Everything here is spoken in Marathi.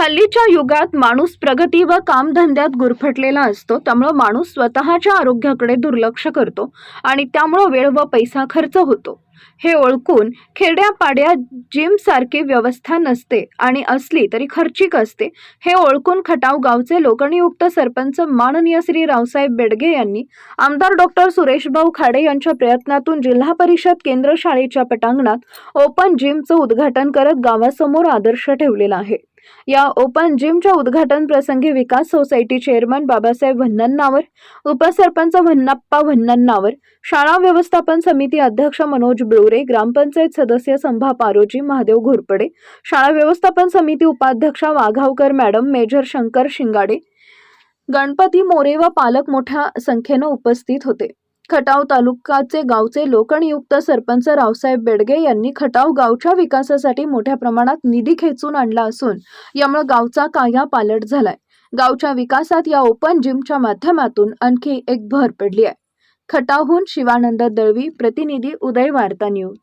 हल्लीच्या युगात माणूस प्रगती व कामधंद्यात गुरफटलेला असतो त्यामुळं माणूस स्वतःच्या आरोग्याकडे दुर्लक्ष करतो आणि त्यामुळं वेळ व पैसा खर्च होतो. हे ओळखून खेड्यापाड्यात जिमसारखी व्यवस्था नसते आणि असली तरी खर्चिक असते. हे ओळखून खटाव गावचे लोकनियुक्त सरपंच माननीय श्री रावसाहेब बेडगे यांनी आमदार डॉक्टर सुरेशभाऊ खाडे यांच्या प्रयत्नातून जिल्हा परिषद केंद्र शाळेच्या पटांगणात ओपन जिमचं उद्घाटन करत गावासमोर आदर्श ठेवलेला आहे. या ओपन जिमच्या उद्घाटन प्रसंगी विकास सोसायटी चेअरमन बाबासाहेब वन्नन्नावर उपसरपंच वन्नाप्पा वन्नन्नावर शाळा व्यवस्थापन समिती अध्यक्ष मनोज ब्रोरे ग्रामपंचायत सदस्य संभा पारोजी महादेव घोरपडे शाळा व्यवस्थापन समिती उपाध्यक्षा वाघावकर मॅडम मेजर शंकर शिंगाडे गणपती मोरे व पालक मोठ्या संख्येनं उपस्थित होते. खटाव तालुक्याचे गावचे लोकनियुक्त सरपंच रावसाहेब बेडगे यांनी खटाव गावच्या विकासासाठी मोठ्या प्रमाणात निधी खेचून आणला असून यामुळे गावचा काया पालट झालाय. गावच्या विकासात या ओपन जिमच्या माध्यमातून आणखी एक भर पडली आहे. खटावहून शिवानंद दळवी प्रतिनिधी उदय वार्ता न्यूज.